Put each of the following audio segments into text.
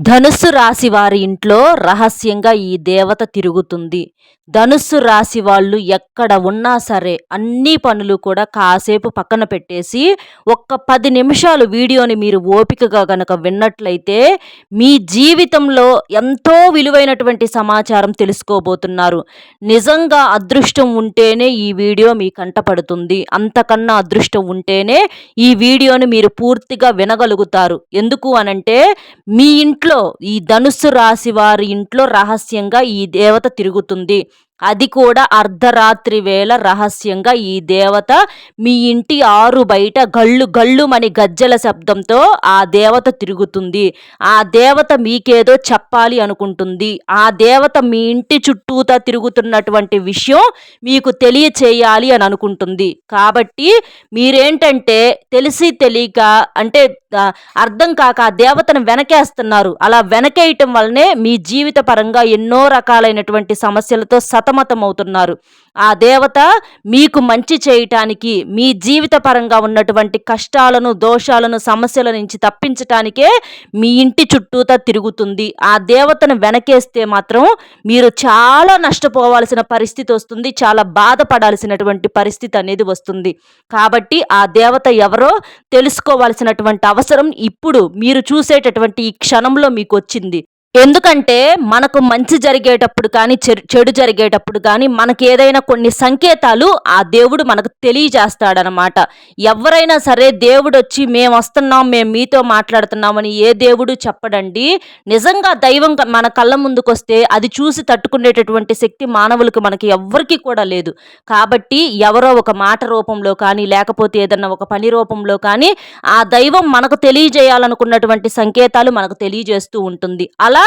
ధనుస్సు రాశి వారి ఇంట్లో రహస్యంగా ఈ దేవత తిరుగుతుంది. ధనుస్సు రాశి వాళ్ళు ఎక్కడ ఉన్నా సరే అన్ని పనులు కూడా కాసేపు పక్కన పెట్టేసి ఒక్క పది నిమిషాలు వీడియోని మీరు ఓపికగా గనక విన్నట్లయితే మీ జీవితంలో ఎంతో విలువైనటువంటి సమాచారం తెలుసుకోబోతున్నారు. నిజంగా అదృష్టం ఉంటేనే ఈ వీడియో మీ కంటపడుతుంది అంతకన్నా అదృష్టం ఉంటేనే ఈ వీడియోని మీరు పూర్తిగా వినగలుగుతారు. ఎందుకు అనంటే మీ ఇంట్లో ఈ ధనుస్సు రాశి వారి ఇంట్లో రహస్యంగా ఈ దేవత తిరుగుతుంది. అది కూడా అర్ధరాత్రి వేళ రహస్యంగా ఈ దేవత మీ ఇంటి ఆరు బయట గళ్ళు గళ్ళుమని గజ్జల శబ్దంతో ఆ దేవత తిరుగుతుంది. ఆ దేవత మీకేదో చెప్పాలి అనుకుంటుంది. ఆ దేవత మీ ఇంటి చుట్టూతా తిరుగుతున్నటువంటి విషయం మీకు తెలియచేయాలి అని అనుకుంటుంది. కాబట్టి మీరేంటంటే తెలిసి తెలియక అంటే అర్థం కాక ఆ దేవతను వెనకేస్తున్నారు. అలా వెనకేయటం వల్లనే మీ జీవిత పరంగా ఎన్నో రకాలైనటువంటి సమస్యలతో సతమతం అవుతున్నారు ఆ దేవత మీకు మంచి చేయటానికి మీ జీవిత పరంగా ఉన్నటువంటి కష్టాలను దోషాలను సమస్యల నుంచి తప్పించటానికే మీ ఇంటి చుట్టూతా తిరుగుతుంది. ఆ దేవతను వెనకేస్తే మాత్రం మీరు చాలా నష్టపోవాల్సిన పరిస్థితి వస్తుంది. చాలా బాధపడాల్సినటువంటి పరిస్థితి అనేది వస్తుంది. కాబట్టి ఆ దేవత ఎవరో తెలుసుకోవాల్సినటువంటి అవసరం అవసరం ఇప్పుడు మీరు చూసేటటువంటి ఈ క్షణంలో మీకు వచ్చింది ఎందుకంటే మనకు మంచి జరిగేటప్పుడు కానీ చెడు జరిగేటప్పుడు కానీ మనకి ఏదైనా కొన్ని సంకేతాలు ఆ దేవుడు మనకు తెలియజేస్తాడనమాట. ఎవరైనా సరే దేవుడు వచ్చి మేము వస్తున్నాం మేము మీతో మాట్లాడుతున్నామని ఏ దేవుడు చెప్పడండి. నిజంగా దైవం మన కళ్ళ ముందుకు వస్తే అది చూసి తట్టుకునేటటువంటి శక్తి మానవులకు మనకి ఎవ్వరికి కూడా లేదు. కాబట్టి ఎవరో ఒక మాట రూపంలో కానీ లేకపోతే ఏదన్నా ఒక పని రూపంలో కానీ ఆ దైవం మనకు తెలియజేయాలనుకున్నటువంటి సంకేతాలు మనకు తెలియజేస్తూ ఉంటుంది. అలా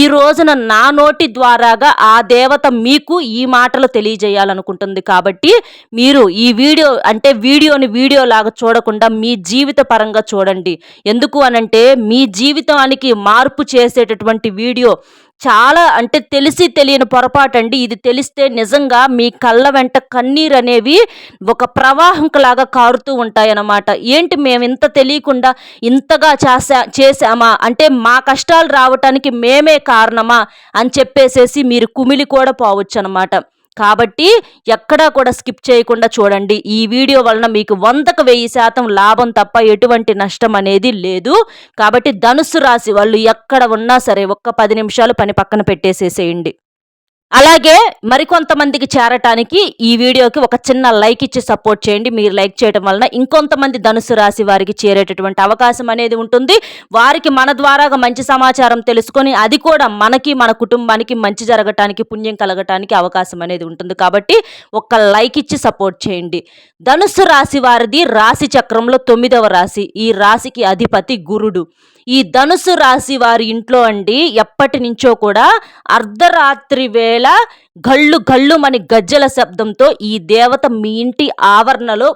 ఈ రోజున నా నోటి ద్వారాగా ఆ దేవత మీకు ఈ మాటలు తెలియజేయాలనుకుంటుంది. కాబట్టి మీరు ఈ వీడియో అంటే వీడియోని వీడియో లాగా చూడకుండా మీ జీవిత పరంగా చూడండి. ఎందుకు అనంటే మీ జీవితానికి మార్పు చేసేటటువంటి వీడియో చాలా అంటే తెలిసి తెలియని పొరపాటు అండి ఇది తెలిస్తే నిజంగా మీ కళ్ళ వెంట కన్నీరు అనేవి ఒక ప్రవాహంలాగా కారుతూ ఉంటాయన్నమాట. ఏంటి మేము ఇంత తెలియకుండా ఇంతగా చేసా చేసామా అంటే మా కష్టాలు రావటానికి మేమే కారణమా? అని చెప్పేసేసి మీరు కుమిలి కూడా పోవచ్చు అనమాట కాబట్టి ఎక్కడా కూడా స్కిప్ చేయకుండా చూడండి. ఈ వీడియో వలన మీకు వందకు వెయ్యి శాతం లాభం తప్ప ఎటువంటి నష్టం అనేది లేదు. కాబట్టి ధనుసు రాశి వాళ్ళు ఎక్కడ ఉన్నా సరే ఒక్క పది నిమిషాలు పని పక్కన పెట్టేసేసేయండి. అలాగే మరికొంతమందికి చేరటానికి ఈ వీడియోకి ఒక చిన్న లైక్ ఇచ్చి సపోర్ట్ చేయండి. మీరు లైక్ చేయడం వలన ఇంకొంతమంది ధనుసు రాశి వారికి చేరేటటువంటి అవకాశం అనేది ఉంటుంది. వారికి మన ద్వారాగా మంచి సమాచారం తెలుసుకొని అది కూడా మనకి మన కుటుంబానికి మంచి జరగటానికి పుణ్యం కలగటానికి అవకాశం అనేది ఉంటుంది. కాబట్టి ఒక్క లైక్ ఇచ్చి సపోర్ట్ చేయండి. ధనుసు రాశి వారిది రాశి చక్రంలో తొమ్మిదవ రాశి. ఈ రాశికి అధిపతి గురుడు. ఈ ధనుసు రాశి వారి ఇంట్లో అండి ఎప్పటి నుంచో కూడా అర్ధరాత్రి వేళ గళ్ళు గళ్ళు మని గజ్జల శబ్దంతో ఈ దేవత మీ ఇంటి ఆవరణలో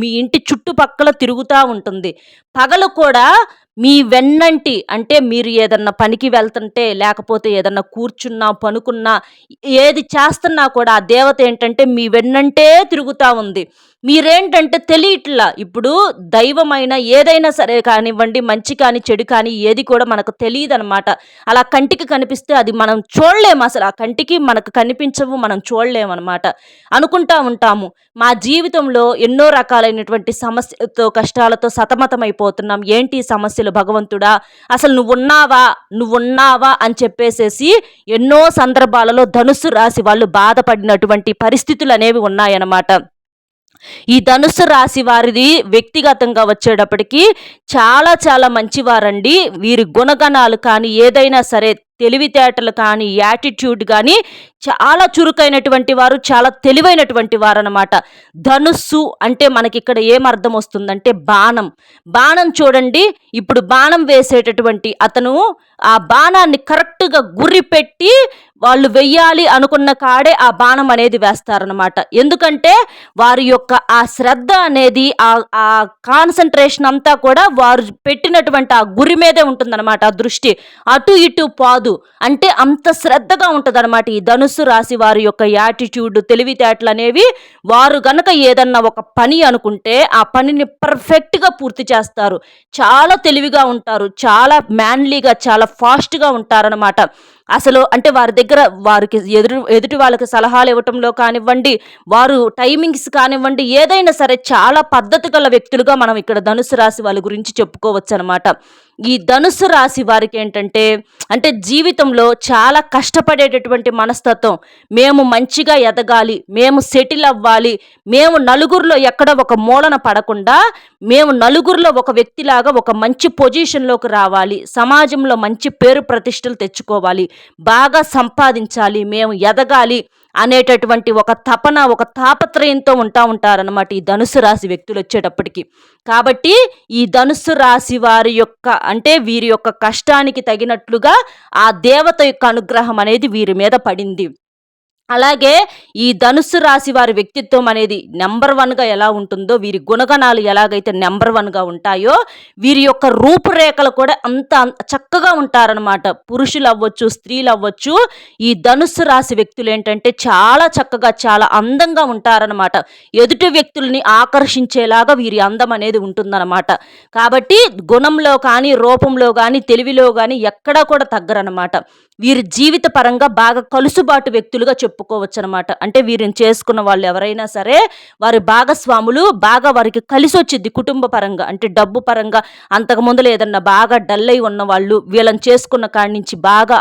మీ ఇంటి చుట్టుపక్కల తిరుగుతూ ఉంటుంది. పగలు కూడా మీ వెన్నంటి అంటే మీరు ఏదన్నా పనికి వెళ్తుంటే లేకపోతే ఏదన్నా కూర్చున్నా పనుకున్నా ఏది చేస్తున్నా కూడా ఆ దేవత ఏంటంటే మీ వెన్నంటే తిరుగుతూ ఉంది. మీరేంటంటే తెలియట్లా. ఇప్పుడు దైవమైన ఏదైనా సరే కానివ్వండి మంచి కానీ చెడు కానీ ఏది కూడా మనకు తెలియదు అనమాట అలా కంటికి కనిపిస్తే అది మనం చూడలేము అసలు. ఆ కంటికి మనకు కనిపించవు మనం చూడలేము అనమాట అనుకుంటా ఉంటాము. మా జీవితంలో ఎన్నో రకాలైనటువంటి సమస్యలతో కష్టాలతో సతమతమైపోతున్నాం. ఏంటి సమస్యలు భగవంతుడా? అసలు నువ్వు ఉన్నావా నువ్వు ఉన్నావా అని చెప్పేసేసి ఎన్నో సందర్భాలలో ధనుసు రాసి వాళ్ళు బాధపడినటువంటి పరిస్థితులు అనేవి ఉన్నాయన్నమాట. ఈ ధనుసు రాశి వారిది వ్యక్తిగతంగా వచ్చేటప్పటికి చాలా చాలా మంచివారండి. వీరి గుణగణాలు కానీ ఏదైనా సరే తెలివితేటలు కానీ యాటిట్యూడ్ కానీ చాలా చురుకైనటువంటి వారు చాలా తెలివైనటువంటి వారు అనమాట ధనుస్సు అంటే మనకి ఇక్కడ ఏమర్థం వస్తుందంటే బాణం. బాణం చూడండి ఇప్పుడు బాణం వేసేటటువంటి అతను ఆ బాణాన్ని కరెక్ట్గా గురి పెట్టి వాళ్ళు వెయ్యాలి అనుకున్న కాడే ఆ బాణం అనేది వేస్తారనమాట ఎందుకంటే వారి యొక్క ఆ శ్రద్ధ అనేది ఆ ఆ కాన్సన్ట్రేషన్ అంతా కూడా వారు పెట్టినటువంటి ఆ గురి మీదే ఉంటుందన్నమాట ఆ దృష్టి. అటు ఇటు పాదు. అంటే అంత శ్రద్ధగా ఉంటుందన్నమాట ఈ ధనుస్సు రాశి వారి యొక్క యాటిట్యూడ్ తెలివితేటలు అనేవి వారు గనక ఏదన్నా ఒక పని అనుకుంటే ఆ పనిని పర్ఫెక్ట్గా పూర్తి చేస్తారు. చాలా తెలివిగా ఉంటారు. చాలా మ్యాన్లీగా చాలా ఫాస్ట్గా ఉంటారనమాట అసలు అంటే వారి దగ్గర వారికి ఎదురు ఎదుటి వాళ్ళకి సలహాలు ఇవ్వటంలో కానివ్వండి వారు టైమింగ్స్ కానివ్వండి ఏదైనా సరే చాలా పద్ధతి గల వ్యక్తులుగా మనం ఇక్కడ ధనుసు రాశి వాళ్ళ గురించి చెప్పుకోవచ్చు అనమాట ఈ ధనుసు రాశి వారికి ఏంటంటే అంటే జీవితంలో చాలా కష్టపడేటటువంటి మనస్తత్వం. మేము మంచిగా ఎదగాలి మేము సెటిల్ అవ్వాలి మేము నలుగురిలో ఎక్కడ ఒక మూలన పడకుండా మేము నలుగురిలో ఒక వ్యక్తిలాగా ఒక మంచి పొజిషన్లోకి రావాలి సమాజంలో మంచి పేరు ప్రతిష్టలు తెచ్చుకోవాలి బాగా సంపాదించాలి మేము ఎదగాలి అనేటటువంటి ఒక తపన ఒక తాపత్రయంతో ఉంటా ఉంటారనమాట ఈ ధనుసు రాశి వ్యక్తులు వచ్చేటప్పటికి. కాబట్టి ఈ ధనుసు రాశి వారి యొక్క అంటే వీరి యొక్క కష్టానికి తగినట్లుగా ఆ దేవత యొక్క అనుగ్రహం అనేది వీరి మీద పడింది. అలాగే ఈ ధనుస్సు రాశి వారి వ్యక్తిత్వం అనేది నెంబర్ వన్గా ఎలా ఉంటుందో వీరి గుణగణాలు ఎలాగైతే నెంబర్ వన్గా ఉంటాయో వీరి యొక్క రూపురేఖలు కూడా అంత చక్కగా ఉంటారనమాట పురుషులు అవ్వచ్చు స్త్రీలు అవ్వచ్చు ఈ ధనుస్సు రాశి వ్యక్తులు ఏంటంటే చాలా చక్కగా చాలా అందంగా ఉంటారనమాట ఎదుటి వ్యక్తుల్ని ఆకర్షించేలాగా వీరి అందం అనేది ఉంటుందన్నమాట. కాబట్టి గుణంలో కానీ రూపంలో కానీ తెలివిలో కానీ ఎక్కడా కూడా తగ్గరనమాట వీరి జీవిత పరంగా బాగా కలుసుబాటు వ్యక్తులుగా చెప్పుకోవచ్చు అనమాట అంటే వీరిని చేసుకున్న వాళ్ళు ఎవరైనా సరే వారి భాగస్వాములు బాగా వారికి కలిసి వచ్చింది కుటుంబ పరంగా అంటే డబ్బు పరంగా. అంతకుముందులో ఏదన్నా బాగా డల్ అయి ఉన్న వాళ్ళు వీళ్ళని చేసుకున్న కాడి నుంచి బాగా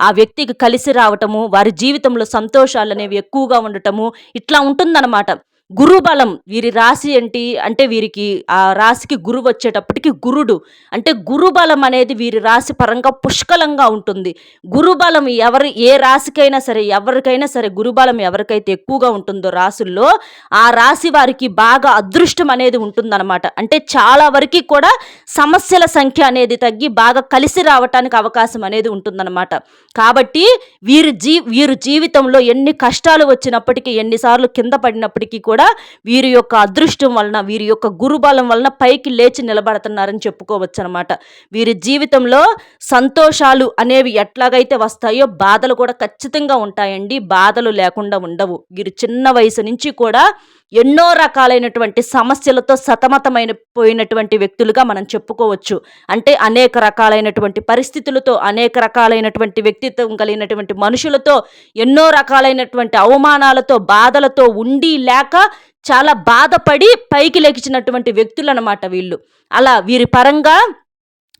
ఆ వ్యక్తికి కలిసి రావటము వారి జీవితంలో సంతోషాలు అనేవి ఎక్కువగా ఉండటము ఇట్లా ఉంటుందన్నమాట. గురుబలం వీరి రాశి ఏంటి? అంటే వీరికి ఆ రాశికి గురువు వచ్చేటప్పటికి గురుడు. అంటే గురుబలం అనేది వీరి రాశి పరంగా పుష్కలంగా ఉంటుంది. గురుబలం ఎవరి ఏ రాశికైనా సరే ఎవరికైనా సరే గురుబలం ఎవరికైతే ఎక్కువగా ఉంటుందో రాసుల్లో ఆ రాశి వారికి బాగా అదృష్టం అనేది ఉంటుందన్నమాట. అంటే చాలా వరకు కూడా సమస్యల సంఖ్య అనేది తగ్గి బాగా కలిసి రావటానికి అవకాశం అనేది ఉంటుందన్నమాట. కాబట్టి వీరి జీ వీరు జీవితంలో ఎన్ని కష్టాలు వచ్చినప్పటికీ ఎన్నిసార్లు కింద పడినప్పటికీ కూడా కూడా వీరి యొక్క అదృష్టం వలన వీరి యొక్క గురుబలం వలన పైకి లేచి నిలబడుతున్నారని చెప్పుకోవచ్చు అనమాట వీరి జీవితంలో సంతోషాలు అనేవి ఎట్లాగైతే వస్తాయో బాధలు కూడా ఖచ్చితంగా ఉంటాయండి. బాధలు లేకుండా ఉండవు. వీరు చిన్న వయసు నుంచి కూడా ఎన్నో రకాలైనటువంటి సమస్యలతో సతమతమైన పోయినటువంటి వ్యక్తులుగా మనం చెప్పుకోవచ్చు. అంటే అనేక రకాలైనటువంటి పరిస్థితులతో అనేక రకాలైనటువంటి వ్యక్తిత్వం కలిగినటువంటి మనుషులతో ఎన్నో రకాలైనటువంటి అవమానాలతో బాధలతో ఉండి లేక చాలా బాధపడి పైకి లెగిచినటువంటి వ్యక్తులు అనమాట వీళ్ళు. అలా వీరి పరంగా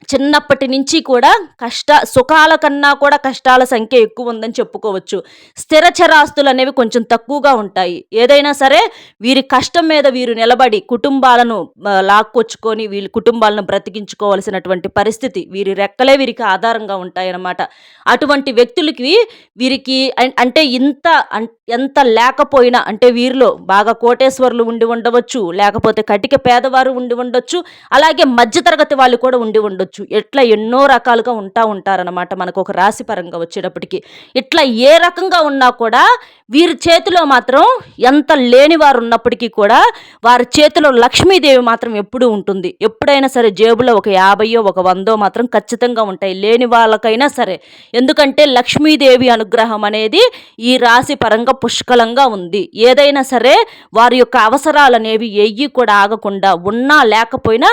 చిన్నప్పటి నుంచి కూడా కష్ట సుఖాల కన్నా కూడా కష్టాల సంఖ్య ఎక్కువ ఉందని చెప్పుకోవచ్చు. స్థిర చరాస్తులు అనేవి కొంచెం తక్కువగా ఉంటాయి. ఏదైనా సరే వీరి కష్టం మీద వీరు నిలబడి కుటుంబాలను లాక్కొచ్చుకొని వీళ్ళ కుటుంబాలను బ్రతికించుకోవాల్సినటువంటి పరిస్థితి వీరి రెక్కలే వీరికి ఆధారంగా ఉంటాయన్నమాట. అటువంటి వ్యక్తులకి వీరికి అంటే ఇంత ఎంత లేకపోయినా అంటే వీరిలో బాగా కోటేశ్వర్లు ఉండి ఉండవచ్చు లేకపోతే కటిక పేదవారు ఉండి ఉండొచ్చు అలాగే మధ్యతరగతి వాళ్ళు కూడా ఉండి ఉండొచ్చు. ఎట్లా ఎన్నో రకాలుగా ఉంటా ఉంటారనమాట మనకు ఒక రాశి పరంగా వచ్చేటప్పటికి. ఇట్లా ఏ రకంగా ఉన్నా కూడా వీరి చేతిలో మాత్రం ఎంత లేనివారు ఉన్నప్పటికీ కూడా వారి చేతిలో లక్ష్మీదేవి మాత్రం ఎప్పుడూ ఉంటుంది. ఎప్పుడైనా సరే జేబులో ఒక యాభయో ఒక వందో మాత్రం ఖచ్చితంగా ఉంటాయి. లేని వాళ్ళకైనా సరే. ఎందుకంటే లక్ష్మీదేవి అనుగ్రహం అనేది ఈ రాశి పరంగా పుష్కలంగా ఉంది. ఏదైనా సరే వారి యొక్క అవసరాలు అనేవి ఎయ్యి కూడా ఆగకుండా ఉన్నా లేకపోయినా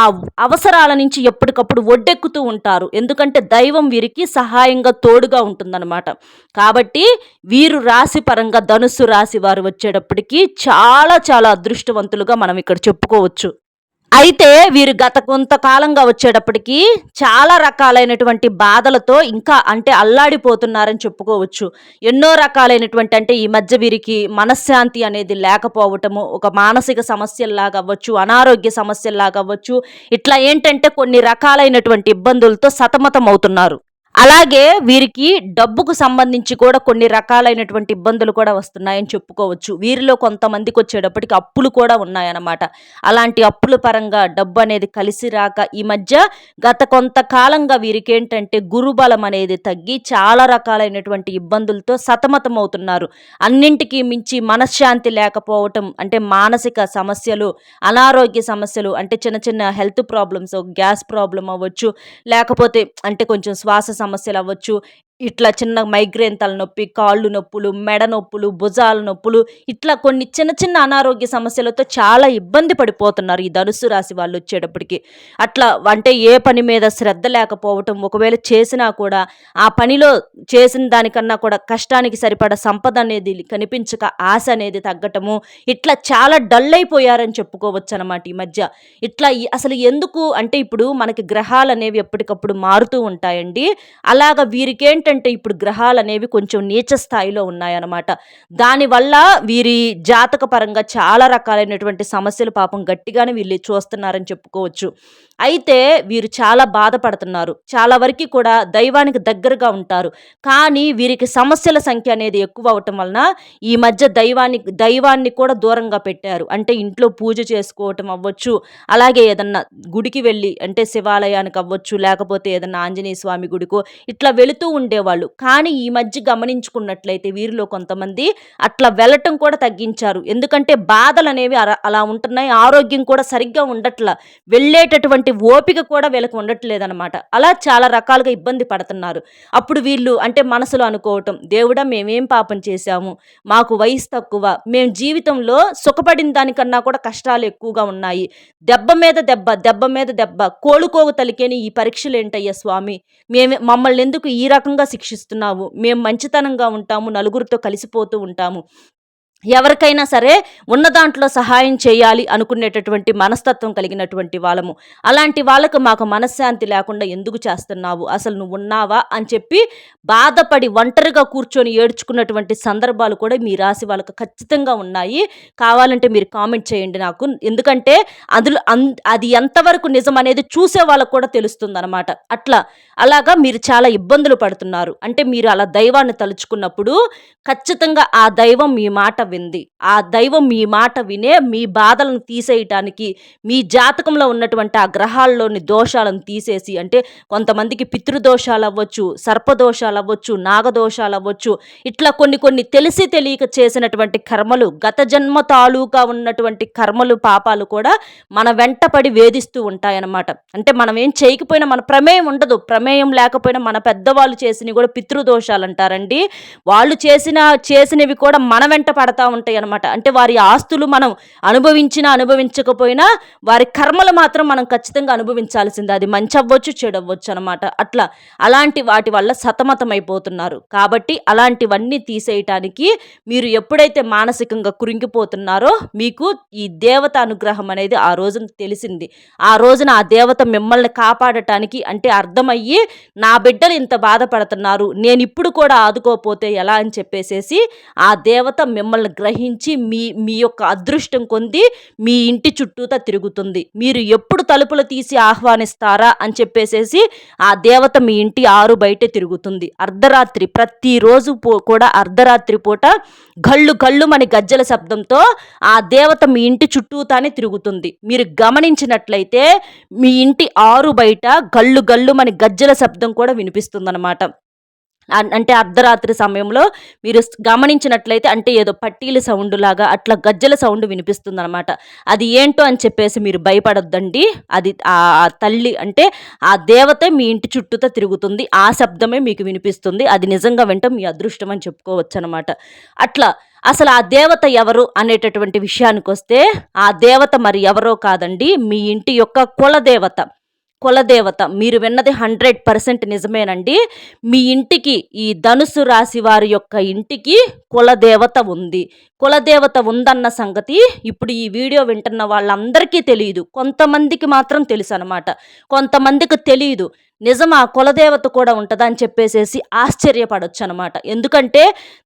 ఆ అవసరాల నుంచి ఎప్పటికప్పుడు ఒడ్డెక్కుతూ ఉంటారు. ఎందుకంటే దైవం వీరికి సహాయంగా తోడుగా ఉంటుందన్నమాట. కాబట్టి వీరు రాశి పరంగా ధనుస్సు రాశి వారు వచ్చేటప్పటికి చాలా చాలా అదృష్టవంతులుగా మనం ఇక్కడ చెప్పుకోవచ్చు. అయితే వీరు గత కొంతకాలంగా వచ్చేటప్పటికి చాలా రకాలైనటువంటి బాధలతో ఇంకా అంటే అల్లాడిపోతున్నారని చెప్పుకోవచ్చు. ఎన్నో రకాలైనటువంటి అంటే ఈ మధ్య వీరికి మనశ్శాంతి అనేది లేకపోవటము ఒక మానసిక సమస్యల్లాగా అవ్వచ్చు అనారోగ్య సమస్యల్లాగా అవ్వచ్చు ఇట్లా ఏంటంటే కొన్ని రకాలైనటువంటి ఇబ్బందులతో సతమతం అవుతున్నారు అలాగే వీరికి డబ్బుకు సంబంధించి కూడా కొన్ని రకాలైనటువంటి ఇబ్బందులు కూడా వస్తున్నాయని చెప్పుకోవచ్చు. వీరిలో కొంతమందికి వచ్చేటప్పటికి అప్పులు కూడా ఉన్నాయన్నమాట. అలాంటి అప్పుల పరంగా డబ్బు అనేది కలిసి రాక ఈ మధ్య గత కొంతకాలంగా వీరికి ఏంటంటే గురుబలం అనేది తగ్గి చాలా రకాలైనటువంటి ఇబ్బందులతో సతమతం అవుతున్నారు అన్నింటికీ మించి మనశ్శాంతి లేకపోవటం అంటే మానసిక సమస్యలు అనారోగ్య సమస్యలు అంటే చిన్న చిన్న హెల్త్ ప్రాబ్లమ్స్ గ్యాస్ ప్రాబ్లం అవ్వచ్చు లేకపోతే అంటే కొంచెం శ్వాస సమస్యలు అవ్వచ్చు ఇట్లా చిన్న మైగ్రేన్ తలనొప్పి కాళ్ళు నొప్పులు మెడ నొప్పులు భుజాల నొప్పులు ఇట్లా కొన్ని చిన్న చిన్న అనారోగ్య సమస్యలతో చాలా ఇబ్బంది పడిపోతున్నారు ఈ ధనుసు రాశి వాళ్ళు వచ్చేటప్పటికి. అట్లా అంటే ఏ పని మీద శ్రద్ధ లేకపోవటం ఒకవేళ చేసినా కూడా ఆ పనిలో చేసిన దానికన్నా కూడా కష్టానికి సరిపడ సంపద అనేది కనిపించక ఆశ అనేది తగ్గటము ఇట్లా చాలా డల్ అయిపోయారని చెప్పుకోవచ్చు అనమాట ఈ మధ్య. ఇట్లా అసలు ఎందుకు అంటే ఇప్పుడు మనకి గ్రహాలు అనేవి ఎప్పటికప్పుడు మారుతూ ఉంటాయండి. అలాగ వీరికేంటి ఏంటంటే ఇప్పుడు గ్రహాలు అనేవి కొంచెం నీచ స్థాయిలో ఉన్నాయన్నమాట. దానివల్ల వీరి జాతక పరంగా చాలా రకాలైనటువంటి సమస్యలు పాపం గట్టిగానే వీళ్ళు చూస్తున్నారని చెప్పుకోవచ్చు. అయితే వీరు చాలా బాధపడుతున్నారు. చాలా వరకు కూడా దైవానికి దగ్గరగా ఉంటారు. కానీ వీరికి సమస్యల సంఖ్య అనేది ఎక్కువ అవటం వలన ఈ మధ్య దైవాన్ని దైవాన్ని కూడా దూరంగా పెట్టారు. అంటే ఇంట్లో పూజ చేసుకోవటం అవ్వచ్చు అలాగే ఏదన్నా గుడికి వెళ్ళి అంటే శివాలయానికి అవ్వచ్చు లేకపోతే ఏదన్నా ఆంజనేయ స్వామి గుడికో ఇట్లా వెళుతూ ఉండే ఉండేవాళ్ళు. కానీ ఈ మధ్య గమనించుకున్నట్లయితే వీరిలో కొంతమంది అట్లా వెళ్ళటం కూడా తగ్గించారు. ఎందుకంటే బాధలు అనేవి అలా ఉంటున్నాయి. ఆరోగ్యం కూడా సరిగ్గా ఉండట్లా. వెళ్ళేటటువంటి ఓపిక కూడా వీళ్ళకి ఉండట్లేదనమాట అలా చాలా రకాలుగా ఇబ్బంది పడుతున్నారు. అప్పుడు వీళ్ళు అంటే మనసులో అనుకోవటం దేవుడా మేమేం పాపం చేశాము? మాకు వయసు తక్కువ. మేము జీవితంలో సుఖపడిన దానికన్నా కూడా కష్టాలు ఎక్కువగా ఉన్నాయి. దెబ్బ మీద దెబ్బ దెబ్బ మీద దెబ్బ. కోలుకోవు తలికేని ఈ పరీక్షలు ఏంటయ్యా స్వామి? మేము మమ్మల్ని ఎందుకు ఈ రకంగా శిక్షిస్తున్నావు. మేము మంచితనంగా ఉంటాము నలుగురితో కలిసిపోతూ ఉంటాము. ఎవరికైనా సరే ఉన్న దాంట్లో సహాయం చేయాలి అనుకునేటటువంటి మనస్తత్వం కలిగినటువంటి వాళ్ళము. అలాంటి వాళ్ళకు మాకు మనశ్శాంతి లేకుండా ఎందుకు చేస్తున్నావు? అసలు నువ్వు ఉన్నావా? అని చెప్పి బాధపడి ఒంటరిగా కూర్చొని ఏడ్చుకున్నటువంటి సందర్భాలు కూడా మీ రాశి వాళ్ళకు ఖచ్చితంగా ఉన్నాయి. కావాలంటే మీరు కామెంట్ చేయండి నాకు. ఎందుకంటే అందులో అది ఎంతవరకు నిజం అనేది చూసే వాళ్ళకు కూడా తెలుస్తుంది అనమాట అట్లా. అలాగా మీరు చాలా ఇబ్బందులు పడుతున్నారు. అంటే మీరు అలా దైవాన్ని తలుచుకున్నప్పుడు ఖచ్చితంగా ఆ దైవం మీ మాట వింది. ఆ దైవం మీ మాట వినే మీ బాధలను తీసేయటానికి మీ జాతకంలో ఉన్నటువంటి ఆ గ్రహాల్లోని దోషాలను తీసేసి అంటే కొంతమందికి పితృదోషాలు అవ్వచ్చు సర్పదోషాలు అవ్వచ్చు నాగదోషాలు అవ్వచ్చు ఇట్లా కొన్ని కొన్ని తెలిసి తెలియక చేసినటువంటి కర్మలు గత జన్మ తాలూకా ఉన్నటువంటి కర్మలు పాపాలు కూడా మన వెంటపడి వేధిస్తూ ఉంటాయన్నమాట. అంటే మనం ఏం చేయకపోయినా మన ప్రమేయం ఉండదు. ప్రమేయం లేకపోయినా మన పెద్దవాళ్ళు చేసినవి కూడా పితృదోషాలు అంటారండి వాళ్ళు చేసిన చేసినవి కూడా మన వెంట మారుతూ ఉంటాయి అనమాట అంటే వారి ఆస్తులు మనం అనుభవించినా అనుభవించకపోయినా వారి కర్మలు మాత్రం మనం ఖచ్చితంగా అనుభవించాల్సిందే. అది మంచి అవ్వచ్చు చెడు అవ్వచ్చు అనమాట అట్లా అలాంటి వాటి వల్ల సతమతమైపోతున్నారు. కాబట్టి అలాంటివన్నీ తీసేయటానికి మీరు ఎప్పుడైతే మానసికంగా కురింగిపోతున్నారో మీకు ఈ దేవత అనుగ్రహం అనేది ఆ రోజున తెలిసింది. ఆ రోజున ఆ దేవత మిమ్మల్ని కాపాడటానికి అంటే అర్థమయ్యి నా బిడ్డలు ఇంత బాధపడుతున్నారు నేను ఇప్పుడు కూడా ఆదుకోపోతే ఎలా? అని చెప్పేసేసి ఆ దేవత మిమ్మల్ని గ్రహించి మీ మీ యొక్క అదృష్టం కొంది మీ ఇంటి చుట్టూతా తిరుగుతుంది. మీరు ఎప్పుడు తలుపులు తీసి ఆహ్వానిస్తారా అని చెప్పేసేసి ఆ దేవత మీ ఇంటి ఆరు బయట తిరుగుతుంది. అర్ధరాత్రి ప్రతిరోజు కూడా అర్ధరాత్రి పూట గళ్ళు గళ్ళు మన గజ్జల శబ్దంతో ఆ దేవత మీ ఇంటి చుట్టూతానే తిరుగుతుంది. మీరు గమనించినట్లయితే మీ ఇంటి ఆరు బయట గళ్ళు గళ్ళు మన గజ్జల శబ్దం కూడా వినిపిస్తుందన్నమాట. అంటే అర్ధరాత్రి సమయంలో మీరు గమనించినట్లయితే అంటే ఏదో పట్టీల సౌండ్ లాగా అట్లా గజ్జల సౌండ్ వినిపిస్తుంది అనమాట అది ఏంటో అని చెప్పేసి మీరు భయపడొద్దండి. అది ఆ తల్లి అంటే ఆ దేవత మీ ఇంటి చుట్టూతో తిరుగుతుంది. ఆ శబ్దమే మీకు వినిపిస్తుంది. అది నిజంగా వెంట మీ అదృష్టం అని చెప్పుకోవచ్చు అనమాట అట్లా అసలు ఆ దేవత ఎవరు అనేటటువంటి విషయానికి వస్తే ఆ దేవత మరి ఎవరో కాదండి. మీ ఇంటి యొక్క కులదేవత కులదేవత. మీరు విన్నది హండ్రెడ్ పర్సెంట్ నిజమేనండి. మీ ఇంటికి ఈ ధనుసు రాశి వారి యొక్క ఇంటికి కులదేవత ఉంది. కులదేవత ఉందన్న సంగతి ఇప్పుడు ఈ వీడియో వింటున్న వాళ్ళందరికీ తెలియదు కొంతమందికి మాత్రం తెలుసు అనమాట కొంతమందికి తెలియదు నిజం ఆ కులదేవత కూడా ఉంటుందా అని చెప్పేసేసి ఆశ్చర్యపడొచ్చు అనమాట ఎందుకంటే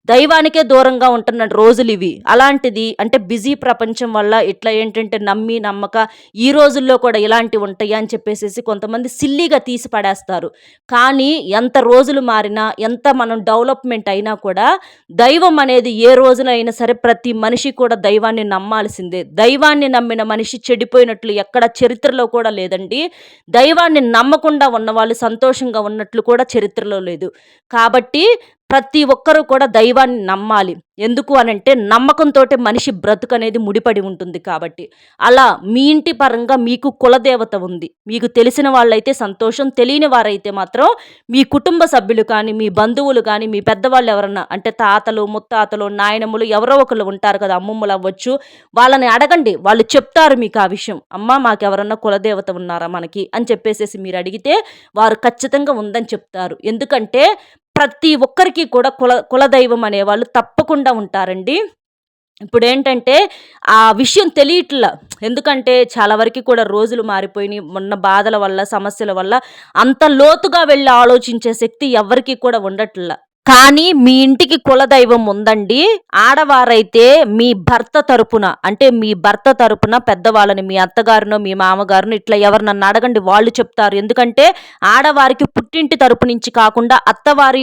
దైవానికే దూరంగా ఉంటున్న రోజులు ఇవి. అలాంటిది అంటే బిజీ ప్రపంచం వల్ల ఇట్లా ఏంటంటే నమ్మి నమ్మక ఈ రోజుల్లో కూడా ఇలాంటివి ఉంటాయి అని చెప్పేసి కొంతమంది సిల్లీగా తీసి పడేస్తారు. కానీ ఎంత రోజులు మారినా ఎంత మనం డెవలప్మెంట్ అయినా కూడా దైవం అనేది ఏ రోజునైనా సరే ప్రతి మనిషి కూడా దైవాన్ని నమ్మాల్సిందే. దైవాన్ని నమ్మిన మనిషి చెడిపోయినట్లు ఎక్కడ చరిత్రలో కూడా లేదండి. దైవాన్ని నమ్మకుండా ఉన్న వాళ్ళు సంతోషంగా ఉన్నట్లు కూడా చరిత్రలో లేదు. కాబట్టి ప్రతి ఒక్కరూ కూడా దైవాన్ని నమ్మాలి. ఎందుకు అనంటే నమ్మకంతో మనిషి బ్రతుకు అనేది ముడిపడి ఉంటుంది కాబట్టి. అలా మీ ఇంటి పరంగా మీకు కులదేవత ఉంది. మీకు తెలిసిన వాళ్ళైతే సంతోషం తెలియని వారైతే మాత్రం మీ కుటుంబ సభ్యులు కానీ మీ బంధువులు కానీ మీ పెద్దవాళ్ళు ఎవరన్నా అంటే తాతలు ముత్తాతలు నాయనములు ఎవరో ఒకరు ఉంటారు కదా అమ్మమ్మలు అవ్వచ్చు. వాళ్ళని అడగండి. వాళ్ళు చెప్తారు మీకు ఆ విషయం. అమ్మ మాకు ఎవరన్నా కులదేవత ఉన్నారా మనకి? అని చెప్పేసేసి మీరు అడిగితే వారు ఖచ్చితంగా ఉందని చెప్తారు. ఎందుకంటే ప్రతి ఒక్కరికి కూడా కుల కులదైవం అనేవాళ్ళు తప్పకుండా ఉంటారండి. ఇప్పుడు ఏంటంటే ఆ విషయం తెలియట్లా. ఎందుకంటే చాలా వరకు కూడా రోజులు మారిపోయినాయి. మొన్న బాధల వల్ల సమస్యల వల్ల అంత లోతుగా వెళ్ళి ఆలోచించే శక్తి ఎవరికి కూడా ఉండట్లా. కానీ మీ ఇంటికి కులదైవం ఉందండి. ఆడవారైతే మీ భర్త తరపున అంటే మీ భర్త తరపున పెద్దవాళ్ళని మీ అత్తగారును మీ మామగారును ఇట్లా ఎవరు నన్ను అడగండి వాళ్ళు చెప్తారు. ఎందుకంటే ఆడవారికి పుట్టింటి తరపు నుంచి కాకుండా అత్తవారి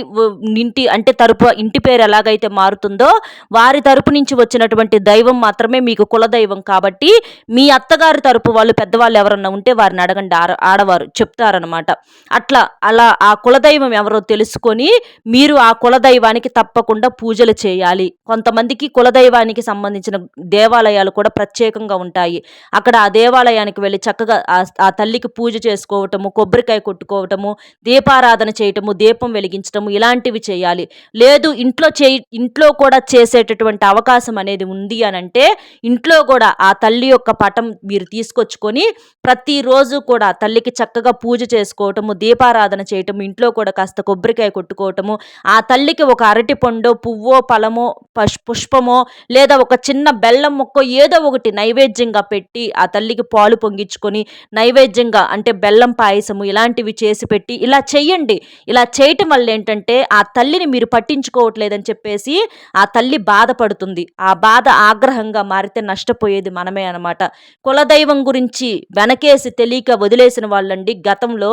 ఇంటి అంటే తరపు ఇంటి పేరు ఎలాగైతే మారుతుందో వారి తరపు నుంచి వచ్చినటువంటి దైవం మాత్రమే మీకు కులదైవం కాబట్టి మీ అత్తగారి తరపు వాళ్ళు పెద్దవాళ్ళు ఎవరన్నా ఉంటే వారిని అడగండి. ఆడవారు చెప్తారనమాట అట్లా అలా ఆ కులదైవం ఎవరో తెలుసుకొని మీరు ఆ కులదైవానికి తప్పకుండా పూజలు చేయాలి. కొంతమందికి కులదైవానికి సంబంధించిన దేవాలయాలు కూడా ప్రత్యేకంగా ఉంటాయి. అక్కడ ఆ దేవాలయానికి వెళ్ళి చక్కగా ఆ తల్లికి పూజ చేసుకోవటము కొబ్బరికాయ కొట్టుకోవటము దీపారాధన చేయటము దీపం వెలిగించటము ఇలాంటివి చేయాలి. లేదు ఇంట్లో చే ఇంట్లో కూడా చేసేటటువంటి అవకాశం అనేది ఉంది అని అంటే ఇంట్లో కూడా ఆ తల్లి యొక్క పటం మీరు తీసుకొచ్చుకొని ప్రతిరోజు కూడా తల్లికి చక్కగా పూజ చేసుకోవటము దీపారాధన చేయటము ఇంట్లో కూడా కాస్త కొబ్బరికాయ కొట్టుకోవటము ఆ ఆ తల్లికి ఒక అరటి పండు పువ్వో ఫలమో పుష్పమో లేదా ఒక చిన్న బెల్లం ముక్క ఏదో ఒకటి నైవేద్యంగా పెట్టి ఆ తల్లికి పాలు పొంగించుకొని నైవేద్యంగా అంటే బెల్లం పాయసము ఇలాంటివి చేసి పెట్టి ఇలా చేయండి ఇలా చేయటం వల్ల ఏంటంటే ఆ తల్లిని మీరు పట్టించుకోవట్లేదని చెప్పేసి ఆ తల్లి బాధపడుతుంది. ఆ బాధ ఆగ్రహంగా మారితే నష్టపోయేది మనమే అనమాట కులదైవం గురించి వెనకేసి తెలియక వదిలేసిన వాళ్ళండి. గతంలో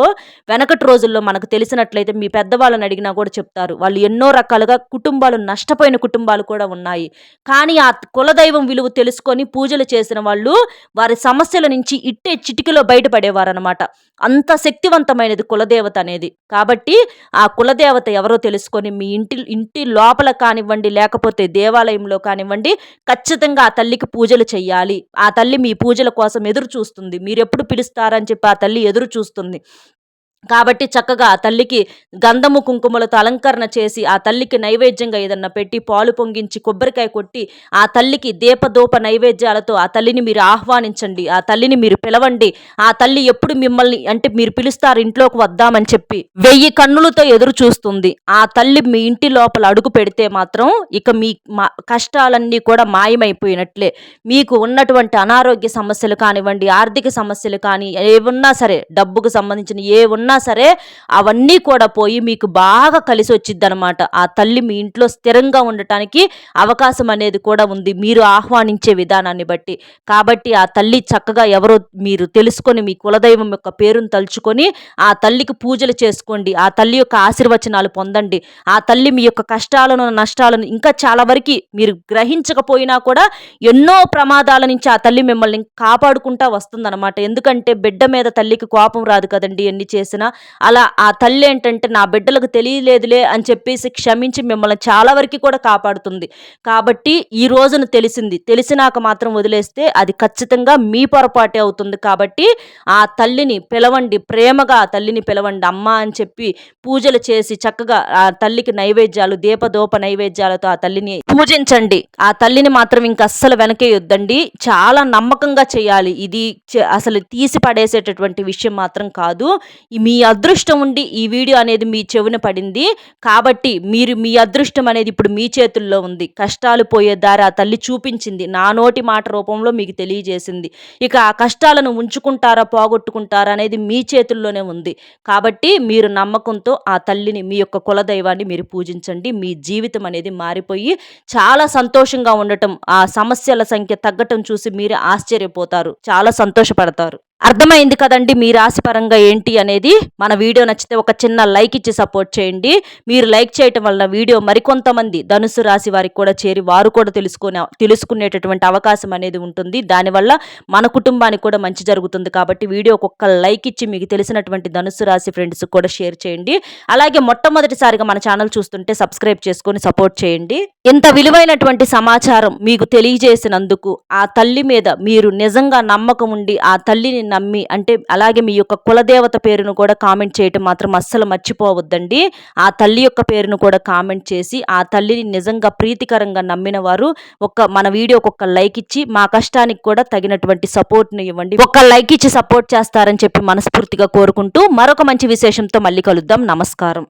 వెనకటి రోజుల్లో మనకు తెలిసినట్లయితే మీ పెద్దవాళ్ళని అడిగినా కూడా చెప్తారు. వాళ్ళు వాళ్ళు ఎన్నో రకాలుగా కుటుంబాలు నష్టపోయిన కుటుంబాలు కూడా ఉన్నాయి. కానీ ఆ కులదైవం విలువ తెలుసుకొని పూజలు చేసిన వాళ్ళు వారి సమస్యల నుంచి ఇట్టే చిటికలో బయటపడేవారు అనమాట అంత శక్తివంతమైనది కులదేవత అనేది. కాబట్టి ఆ కులదేవత ఎవరో తెలుసుకొని మీ ఇంటి ఇంటి లోపల కానివ్వండి లేకపోతే దేవాలయంలో కానివ్వండి ఖచ్చితంగా ఆ తల్లికి పూజలు చెయ్యాలి. ఆ తల్లి మీ పూజల కోసం ఎదురు చూస్తుంది. మీరు ఎప్పుడు పిలుస్తారని చెప్పి ఆ తల్లి ఎదురు చూస్తుంది. కాబట్టి చక్కగా ఆ తల్లికి గంధము కుంకుమలతో అలంకరణ చేసి ఆ తల్లికి నైవేద్యంగా ఏదన్నా పెట్టి పాలు పొంగించి కొబ్బరికాయ కొట్టి ఆ తల్లికి దీపదూప నైవేద్యాలతో ఆ తల్లిని మీరు ఆహ్వానించండి. ఆ తల్లిని మీరు పిలవండి. ఆ తల్లి ఎప్పుడు మిమ్మల్ని అంటే మీరు పిలుస్తారు ఇంట్లోకి వద్దామని చెప్పి వెయ్యి కన్నులతో ఎదురు చూస్తుంది. ఆ తల్లి మీ ఇంటి లోపల అడుగు పెడితే మాత్రం ఇక మీ కష్టాలన్నీ కూడా మాయమైపోయినట్లే. మీకు ఉన్నటువంటి అనారోగ్య సమస్యలు కానివ్వండి ఆర్థిక సమస్యలు కానీ ఏమున్నా సరే డబ్బుకు సంబంధించిన ఏ ఉన్నా ఉన్నా సరే అవన్నీ కూడా పోయి మీకు బాగా కలిసి వచ్చిద్ది అనమాట ఆ తల్లి మీ ఇంట్లో స్థిరంగా ఉండటానికి అవకాశం అనేది కూడా ఉంది. మీరు ఆహ్వానించే విధానాన్ని బట్టి. కాబట్టి ఆ తల్లి చక్కగా ఎవరో మీరు తెలుసుకొని మీ కులదైవం యొక్క పేరును తలుచుకొని ఆ తల్లికి పూజలు చేసుకోండి. ఆ తల్లి యొక్క ఆశీర్వచనాలు పొందండి. ఆ తల్లి మీ యొక్క కష్టాలను నష్టాలను ఇంకా చాలా వరకు మీరు గ్రహించకపోయినా కూడా ఎన్నో ప్రమాదాల నుంచి ఆ తల్లి మిమ్మల్ని కాపాడుకుంటా వస్తుందన్నమాట. ఎందుకంటే బిడ్డ మీద తల్లికి కోపం రాదు కదండి ఎన్ని చేసినా. అలా ఆ తల్లి ఏంటంటే నా బిడ్డలకు తెలియలేదులే అని చెప్పేసి క్షమించి మిమ్మల్ని చాలా వరకు కూడా కాపాడుతుంది. కాబట్టి ఈ రోజున తెలిసింది. తెలిసినాక మాత్రం వదిలేస్తే అది ఖచ్చితంగా మీ పొరపాటే అవుతుంది. కాబట్టి ఆ తల్లిని పిలవండి. ప్రేమగా ఆ తల్లిని పిలవండి. అమ్మ అని చెప్పి పూజలు చేసి చక్కగా ఆ తల్లికి నైవేద్యాలు దీపదోప నైవేద్యాలతో ఆ తల్లిని పూజించండి. ఆ తల్లిని మాత్రం ఇంకా అస్సలు వెనకేయొద్దండి చాలా నమ్మకంగా చేయాలి. ఇది అసలు తీసి పడేసేటటువంటి విషయం మాత్రం కాదు. మీ మీ అదృష్టం ఉండి ఈ వీడియో అనేది మీ చెవిన పడింది. కాబట్టి మీరు మీ అదృష్టం అనేది ఇప్పుడు మీ చేతుల్లో ఉంది. కష్టాలు పోయే దారి ఆ తల్లి చూపించింది. నా నోటి మాట రూపంలో మీకు తెలియజేసింది. ఇక ఆ కష్టాలను ఉంచుకుంటారా పోగొట్టుకుంటారా అనేది మీ చేతుల్లోనే ఉంది. కాబట్టి మీరు నమ్మకంతో ఆ తల్లిని మీ యొక్క కులదైవాన్ని మీరు పూజించండి. మీ జీవితం అనేది మారిపోయి చాలా సంతోషంగా ఉండటం ఆ సమస్యల సంఖ్య తగ్గటం చూసి మీరు ఆశ్చర్యపోతారు. చాలా సంతోషపడతారు. అర్థమైంది కదండి మీ రాశి పరంగా ఏంటి అనేది? మన వీడియో నచ్చితే ఒక చిన్న లైక్ ఇచ్చి సపోర్ట్ చేయండి. మీరు లైక్ చేయటం వలన వీడియో మరికొంతమంది ధనుసు రాశి వారికి కూడా చేరి వారు కూడా తెలుసుకునే తెలుసుకునేటటువంటి అవకాశం అనేది ఉంటుంది. దానివల్ల మన కుటుంబానికి కూడా మంచి జరుగుతుంది కాబట్టి వీడియోకి ఒక్క లైక్ ఇచ్చి మీకు తెలిసినటువంటి ధనుసు రాశి ఫ్రెండ్స్ కూడా షేర్ చేయండి. అలాగే మొట్టమొదటిసారిగా మన ఛానల్ చూస్తుంటే సబ్స్క్రైబ్ చేసుకొని సపోర్ట్ చేయండి. ఇంత విలువైనటువంటి సమాచారం మీకు తెలియజేసినందుకు ఆ తల్లి మీద మీరు నిజంగా నమ్మకం ఉండి ఆ తల్లిని నమ్మి అంటే అలాగే మీ యొక్క కులదేవత పేరును కూడా కామెంట్ చేయటం మాత్రం అస్సలు మర్చిపోవద్దండి. ఆ తల్లి యొక్క పేరును కూడా కామెంట్ చేసి ఆ తల్లిని నిజంగా ప్రీతికరంగా నమ్మిన వారు ఒక మన వీడియోకి ఒక లైక్ ఇచ్చి మా కష్టానికి కూడా తగినటువంటి సపోర్ట్ని ఇవ్వండి. ఒక లైక్ ఇచ్చి సపోర్ట్ చేస్తారని చెప్పి మనస్ఫూర్తిగా కోరుకుంటూ మరొక మంచి విశేషంతో మళ్ళీ కలుద్దాం. నమస్కారం.